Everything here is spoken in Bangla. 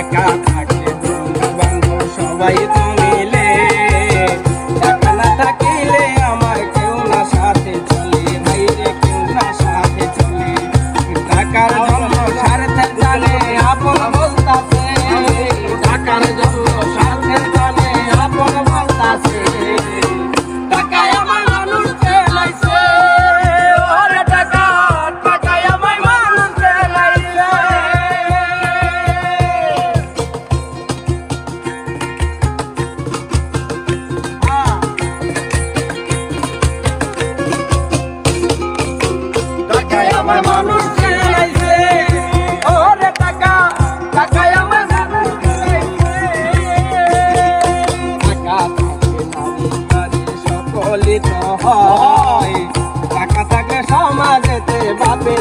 Maca. আমার মানুষ ছেড়াইছে ওরে টাকা টাকায় আমার মানুষ টাকা সকলে তো হয়। টাকা থাকে সমাজেতে বাপে